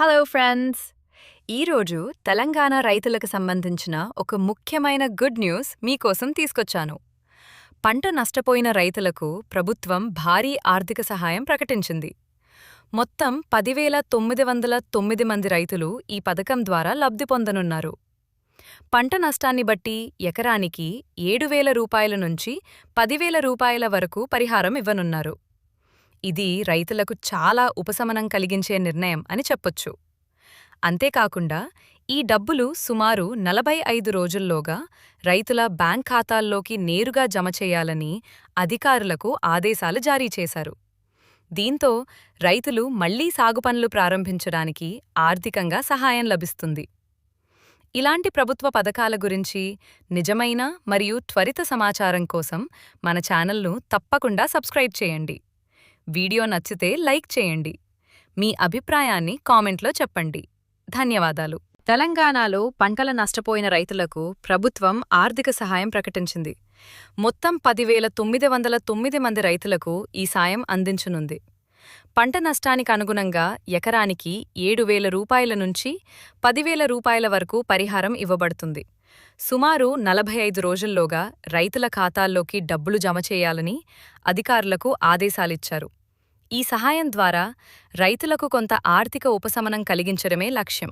Hello friends ఈరోజు తెలంగాణ రైతులకు సంబంధించిన ఒక ముఖ్యమైన గుడ్ న్యూస్ మీకోసం తీసుకొచ్చాను. పంట నష్టపోయిన రైతులకు ప్రభుత్వం భారీ ఆర్థిక సహాయం ప్రకటించింది. మొత్తం పదివేల తొమ్మిది వందల తొమ్మిది మంది రైతులు ఈ పథకం ద్వారా లబ్ధి పొందనున్నారు. పంట నష్టాన్ని బట్టి ఎకరానికి ఏడు వేల రూపాయల నుంచి పదివేల రూపాయల వరకు పరిహారం ఇవ్వనున్నారు. ఇది రైతులకు చాలా ఉపశమనం కలిగించే నిర్ణయం అని చెప్పొచ్చు. అంతేకాకుండా ఈ డబ్బులు సుమారు నలభై ఐదు రోజుల్లోగా రైతుల బ్యాంక్ ఖాతాల్లోకి నేరుగా జమ చేయాలని అధికారులకు ఆదేశాలు జారీ చేశారు. దీంతో రైతులు మళ్ళీ సాగు పనులు ప్రారంభించడానికి ఆర్థికంగా సహాయం లభిస్తుంది. ఇలాంటి ప్రభుత్వ పథకాల గురించి నిజమైన మరియు త్వరిత సమాచారం కోసం మన ఛానల్ను తప్పకుండా సబ్స్క్రైబ్ చేయండి. వీడియో నచ్చితే లైక్ చేయండి. మీ అభిప్రాయాన్ని కామెంట్లో చెప్పండి. ధన్యవాదాలు. తెలంగాణలో పంటల నష్టపోయిన రైతులకు ప్రభుత్వం ఆర్థిక సహాయం ప్రకటించింది. మొత్తం పదివేల తొమ్మిది వందల తొమ్మిది మంది రైతులకు ఈ సాయం అందించనుంది. పంట నష్టానికి అనుగుణంగా ఎకరానికి ఏడు వేల రూపాయల నుంచి పదివేల రూపాయల వరకు పరిహారం ఇవ్వబడుతుంది. సుమారు నలభై ఐదు రోజుల్లోగా రైతుల ఖాతాల్లోకి డబ్బులు జమ చేయాలని అధికారులకు ఆదేశాలిచ్చారు. ఈ సహాయం ద్వారా రైతులకు కొంత ఆర్థిక ఉపశమనం కలిగించడమే లక్ష్యం.